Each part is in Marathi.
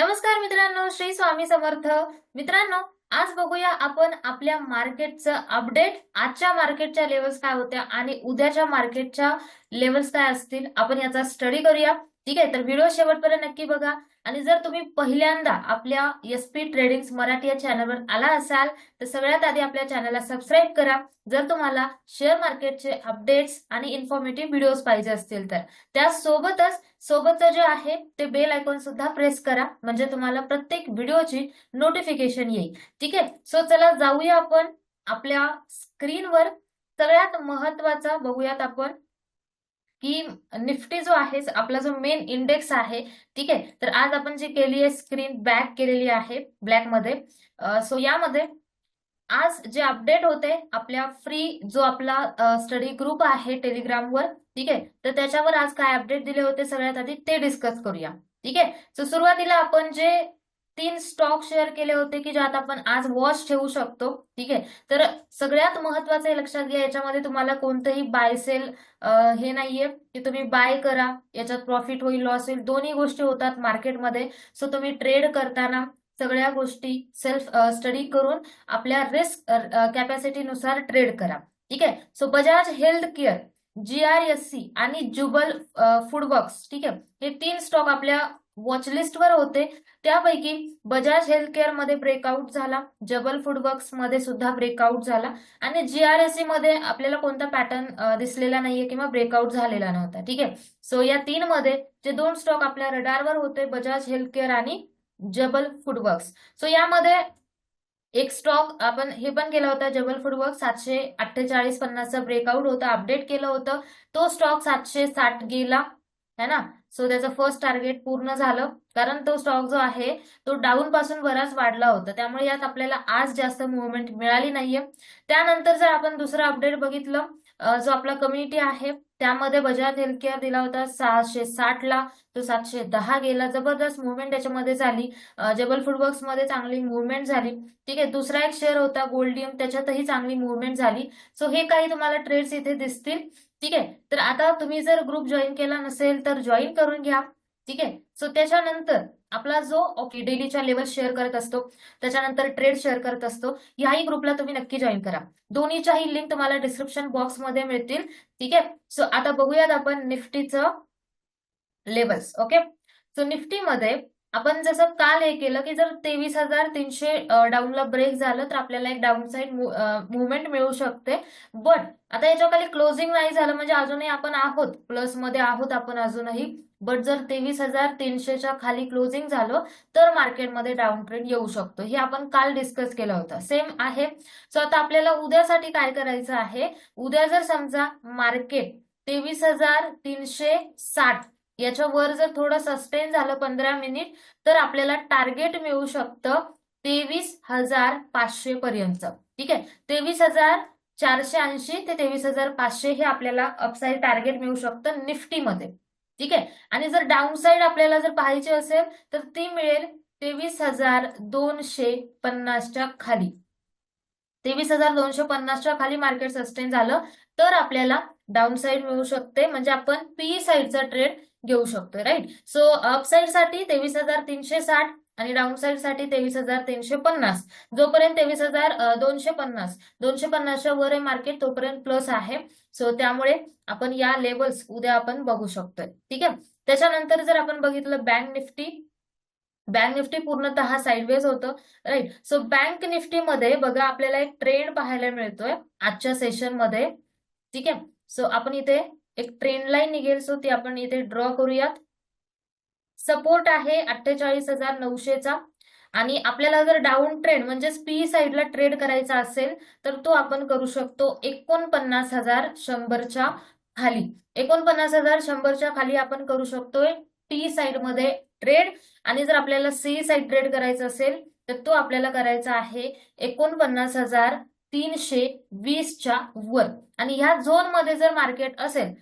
नमस्कार मित्रांनो श्री स्वामी समर्थ. मित्रांनो आज बघूया आपण आपल्या मार्केटचं अपडेट. आजच्या मार्केटच्या लेवल्स काय होत्या आणि उद्याच्या मार्केटच्या लेवल्स काय असतील? आपण याचा स्टडी करूया. ठीक आहे? तर व्हिडिओ शेवटपर्यंत नक्की बघा. आणि जर तुम्ही पहिल्यांदा आपल्या एस पी ट्रेडिंग मराठी या चॅनलवर आला असाल तर सगळ्यात आधी आपल्या चॅनलला सबस्क्राईब करा. जर तुम्हाला शेअर मार्केटचे अपडेट्स आणि इन्फॉर्मेटिव्ह व्हिडिओज पाहिजे असतील तर. त्यासोबतच सोबतचं जे आहे ते बेल आयकॉन सुद्धा प्रेस करा. म्हणजे तुम्हाला प्रत्येक व्हिडिओची नोटिफिकेशन येईल. ठीक आहे? सो चला जाऊया आपण आपल्या स्क्रीनवर सगळ्यात महत्त्वाचा बघूयात आपण. की निफ्टी जो आहे आपला जो मेन इंडेक्स आहे ठीक आहे? तर आज आपण जी केली आहे स्क्रीन बॅक केलेली आहे ब्लॅकमध्ये सो यामध्ये आज जे अपडेट होते आपल्या फ्री जो आपला स्टडी ग्रुप आहे टेलिग्रामवर ठीक आहे? तर त्याच्यावर आज काय अपडेट दिले होते सगळ्यात आधी ते डिस्कस करूया ठीक आहे? सो सुरुवातीला आपण जे तीन स्टॉक शेअर केले होते की ज्यात आपण आज वॉच ठेवू शकतो. ठीक आहे? तर सगळ्यात महत्वाचं हे लक्षात घ्या याच्यामध्ये तुम्हाला कोणतंही बाय सेल हे नाहीये. की तुम्ही बाय करा याच्यात प्रॉफिट होईल लॉस होईल. दोन्ही गोष्टी होतात मार्केटमध्ये सो तुम्ही ट्रेड करताना सगळ्या गोष्टी सेल्फ स्टडी करून आपल्या रिस्क कॅपॅसिटीनुसार ट्रेड करा. ठीक आहे? So Bajaj health care G R S C आणि जुबल फूडवर्क्स ठीक आहे? हे तीन स्टॉक आपल्या वॉचलिस्टवर होते. त्यापैकी बजाज हेल्थ केअरमध्ये ब्रेकआउट झाला. जबल फूडवर्क्समध्ये सुद्धा ब्रेकआउट झाला. आणि जीआरएससी मध्ये आपल्याला कोणता पॅटर्न दिसलेला नाहीये किंवा ब्रेकआउट झालेला नव्हता. ठीक आहे? सो या तीन मध्ये जे दोन स्टॉक आपल्या रडारवर होते बजाज हेल्थ केअर आणि जबल फूडवर्क्स सो यामध्ये एक स्टॉक आपण हे पण केला होता जबल फूडवर्क सातशे अठ्ठेचाळीस पन्नासचा ब्रेकआउट होता अपडेट केलं होतं. तो स्टॉक सातशे साठ गेला. है ना? सो त्याचं फर्स्ट टार्गेट पूर्ण झालं. कारण तो स्टॉक जो आहे तो डाऊन पासून बराच वाढला होता. त्यामुळे यात आपल्याला आज जास्त मुवमेंट मिळाली नाहीये. त्यानंतर जर आपण दुसरं अपडेट बघितलं जो आपला कम्युनिटी आहे त्यामध्ये बजाज हेल्थकेअर दिला होता सहाशे साठ ला. तो सातशे दहा गेला. जबरदस्त मुवमेंट त्याच्यामध्ये झाली. जबल फूडवर्क्समध्ये चांगली मुवमेंट झाली. ठीक आहे दुसरा एक शेअर होता गोल्डियम त्याच्यातही चांगली मुवमेंट झाली. सो हे काही तुम्हाला ट्रेड्स इथे दिसतील. ठीक आहे? तर आता तुम्ही जर ग्रुप जॉईन केला नसेल तर जॉईन करून घ्या. ठीक आहे? सो त्याच्यानंतर आपला जो ओके डेलीच्या लेवल शेअर करत असतो त्याच्यानंतर ट्रेड शेअर करत असतो याही ग्रुपला तुम्ही नक्की जॉईन करा. दोन्हीच्याही लिंक तुम्हाला डिस्क्रिप्शन बॉक्समध्ये मिळतील. ठीक आहे? सो आता बघूयात आपण निफ्टीचं लेवल्स ओके सो निफ्टीमध्ये आपण जसं काल हे केलं की जर तेवीस हजार तीनशे डाऊनला ब्रेक झालं तर आपल्याला एक डाऊन साईड मुवमेंट मिळू शकते. बट आता याच्या खाली क्लोजिंग नाही झालं म्हणजे अजूनही आपण आहोत. प्लसमध्ये आहोत आपण अजूनही. बट जर तेवीस हजार तीनशेच्या खाली क्लोजिंग झालं तर मार्केटमध्ये डाऊन ट्रेंड येऊ शकतो. हे आपण काल डिस्कस केलं होतं. सेम आहे. सो आता आपल्याला उद्यासाठी काय करायचं आहे? उद्या जर समजा मार्केट तेवीस हजार तीनशे साठ याच्यावर जर थोडं सस्टेन झालं पंधरा मिनिट तर आपल्याला टार्गेट मिळू शकतं तेवीस हजार पाचशे पर्यंत. ठीक आहे? तेवीस हजार चारशे ऐंशी ते तेवीस हजार पाचशे हे आपल्याला अपसाईड टार्गेट मिळू शकतं निफ्टीमध्ये. ठीक आहे? आणि जर डाऊन साईड आपल्याला जर पाहायची असेल तर ती मिळेल तेवीस हजार दोनशे पन्नासच्या खाली. तेवीस हजार दोनशे पन्नासच्या खाली मार्केट सस्टेन झालं तर आपल्याला डाऊन साईड मिळू शकते. म्हणजे आपण पी साईडचा ट्रेड घेऊ शकतो राईट सो अपसाईडसाठी तेवीस हजार तीनशे साठ आणि डाऊन साईडसाठी तेवीस हजार तीनशे पन्नास. जोपर्यंत तेवीस हजार दोनशे पन्नास दोनशे पन्नासच्या वर आहे मार्केट तोपर्यंत प्लस आहे. सो त्यामुळे आपण या लेवल्स उद्या आपण बघू शकतोय. ठीक आहे? त्याच्यानंतर जर आपण बघितलं बँक निफ्टी बँक निफ्टी पूर्णतः साईडवेज होतं राईट सो बँक निफ्टीमध्ये बघा आपल्याला एक ट्रेंड पाहायला मिळतोय आजच्या सेशनमध्ये. ठीक आहे? सो आपण इथे एक ट्रेन लाईन निघेल सो ती आपण इथे ड्रॉ करूयात. सपोर्ट आहे अठ्ठेचाळीस हजार नऊशेचा. आणि आपल्याला जर डाऊन ट्रेंड म्हणजे पी साईडला ट्रेड करायचा असेल तर तो आपण करू शकतो एकोणपन्नास हजार शंभरच्या खाली. एकोणपन्नास हजार शंभरच्या खाली आपण करू शकतोय टी साईडमध्ये ट्रेड आणि जर आपल्याला सी साईड ट्रेड करायचा असेल तर तो आपल्याला करायचा आहे एकोणपन्नास हजार तीनशे वीसच्या वर. आणि ह्या झोनमध्ये जर मार्केट असेल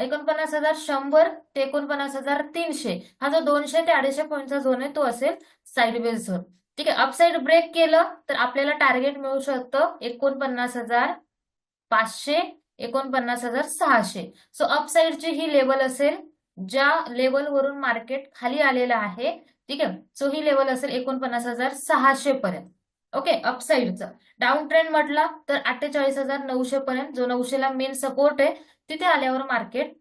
एकोणपन्नास हजार शंभर ते एकोणपन्नास हजार तीनशे हा जो दोनशे ते अडीचशे पॉईंटचा झोन आहे तो असेल साईडवेज झोन ठीक आहे अपसाईड ब्रेक केलं तर आपल्याला टार्गेट मिळू शकतं एकोणपन्नास हजार पाचशे एकोणपन्नास हजार सहाशे. सो अपसाईडची ही लेवल असेल ज्या लेवलवरून मार्केट खाली आलेलं आहे ठीक आहे? सो ही लेवल असेल एकोणपन्नास हजार सहाशे पर्यंत. ओके अपसाईडचा डाऊन ट्रेंड म्हटला तर अठ्ठेचाळीस हजार नऊशे पर्यंत जो नऊशेला मेन सपोर्ट आहे तिथे आल्यावर मार्केट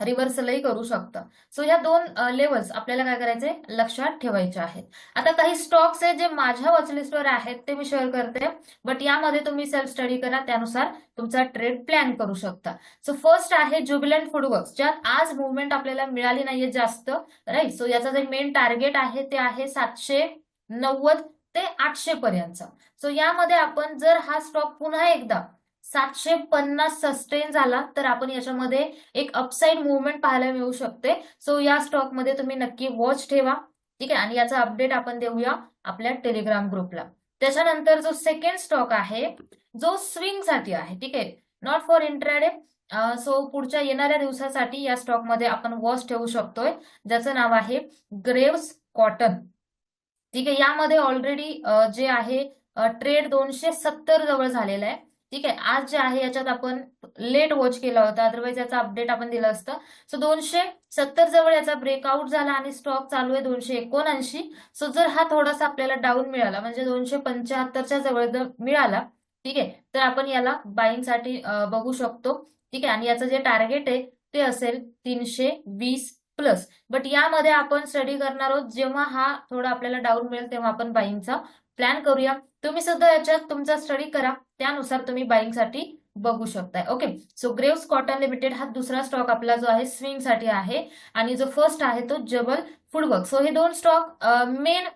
रिव्हर्सलही करू शकतं. सो या दोन लेवल्स आपल्याला काय करायचे लक्षात ठेवायचे आहेत. आता काही स्टॉक्स आहेत जे माझ्या वॉचलिस्टवर आहेत ते मी शेअर करते. बट यामध्ये तुम्ही सेल्फ स्टडी करा त्यानुसार तुमचा ट्रेड प्लॅन करू शकता. सो फर्स्ट आहे ज्युबिलंट फूडवर्क्स ज्यात आज मुवमेंट आपल्याला मिळाली नाहीये जास्त राईट सो याचा जे मेन टार्गेट आहे ते आहे सातशे नव्वद ते आठशे पर्यंतचा सो यामध्ये आपण जर हा स्टॉक पुन्हा एकदा सातशे पन्नास सस्टेन झाला तर आपण याच्यामध्ये एक अपसाईड मुवमेंट पाहायला मिळू शकते. सो या स्टॉकमध्ये तुम्ही नक्की वॉच ठेवा. ठीक आहे? आणि याचा अपडेट आपण देऊया आपल्या टेलिग्राम ग्रुपला त्याच्यानंतर जो सेकंड स्टॉक आहे जो स्विंगसाठी आहे ठीक आहे? नॉट फॉर इंट्राडे सो पुढच्या येणाऱ्या दिवसासाठी या स्टॉकमध्ये आपण वॉच ठेवू शकतोय. ज्याचं नाव आहे ग्रेव्स कॉटन ठीक आहे यामध्ये ऑलरेडी जे आहे ट्रेड दोनशे सत्तर जवळ झालेला आहे. ठीक आहे आज जे आहे याच्यात आपण लेट वॉच केला होता. अदरवाईज याचा अपडेट आपण दिलं असतं. सो दोनशे सत्तर जवळ याचा ब्रेकआउट झाला आणि स्टॉक चालू आहे दोनशे एकोणऐंशी. सो जर हा थोडासा आपल्याला डाऊन मिळाला म्हणजे दोनशे पंच्याहत्तरच्या जवळ जर मिळाला ठीक आहे तर आपण याला बाईंगसाठी बघू शकतो. ठीक आहे आणि याचं जे टार्गेट आहे ते असेल तीनशे वीस प्लस. बट यामध्ये आपण स्टडी करणार आहोत. जेव्हा हा थोडा आपल्याला डाऊट मिळेल तेव्हा आपण बाईंगचा प्लॅन करूया. तुम्ही सुद्धा याच्यात तुमचा स्टडी करा. त्यानुसार तुम्ही बाईंगसाठी बघू शकताय. Okay so Greaves Cotton limited हा दुसरा स्टॉक आपला जो आहे स्विंगसाठी आहे. आणि जो फर्स्ट आहे तो जबल फुडवर्क सो हे दोन स्टॉक मेन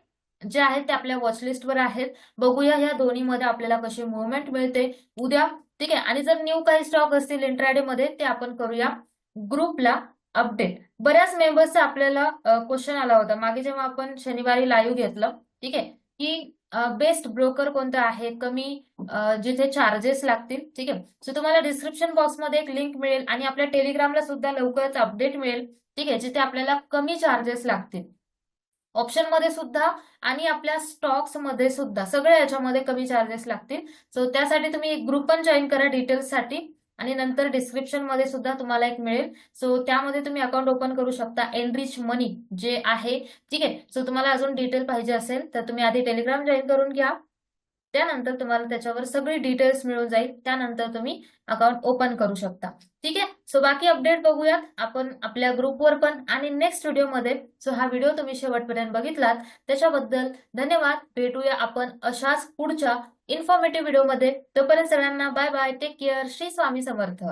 जे आहेत ते आपल्या वॉचलिस्टवर आहेत. बघूया ह्या दोन्हीमध्ये आपल्याला कशी मुवमेंट मिळते. उद्या ठीक आहे? आणि जर न्यू काही स्टॉक असतील इंट्राडे मध्ये ते आपण करूया ग्रुपला अपडेट. बऱ्याच मेंबर्सचा आपल्याला क्वेश्चन आला होता. मागे जेव्हा आपण शनिवारी लाईव्ह घेतलं ठीक आहे की बेस्ट ब्रोकर कोणतं आहे? कमी जिथे चार्जेस लागतील ठीक आहे. सो तुम्हाला डिस्क्रिप्शन बॉक्समध्ये एक लिंक मिळेल आणि आपल्या टेलिग्रामला सुद्धा लवकरच अपडेट मिळेल ठीक आहे जिथे आपल्याला कमी चार्जेस लागतील. ऑप्शनमध्ये सुद्धा आणि आपल्या स्टॉक्समध्ये सुद्धा सगळ्या याच्यामध्ये कमी चार्जेस लागतील. सो त्यासाठी तुम्ही एक ग्रुप पण जॉईन करा डिटेल्ससाठी आणि नंतर डिस्क्रिप्शनमध्ये सुद्धा तुम्हाला एक मिळेल. सो त्यामध्ये तुम्ही अकाउंट ओपन करू शकता एनरिच मनी जे आहे. ठीक आहे? सो तुम्हाला अजून डिटेल पाहिजे असेल तर तुम्ही आधी टेलिग्राम जॉईन करून घ्या. त्यानंतर तुम्हाला त्याच्यावर सगळी डिटेल्स मिळून जाईल. त्यानंतर तुम्ही अकाउंट ओपन करू शकता. ठीक आहे? सो बाकी अपडेट बघूयात. आपण आपल्या ग्रुपवर पण आणि नेक्स्ट व्हिडिओमध्ये सो हा व्हिडिओ तुम्ही शेवटपर्यंत बघितलात. त्याच्याबद्दल धन्यवाद. भेटूया आपण अशाच पुढच्या इन्फॉर्मेटिव्ह व्हिडिओमध्ये तोपर्यंत सगळ्यांना bye bye take care Shri Swami Samarth.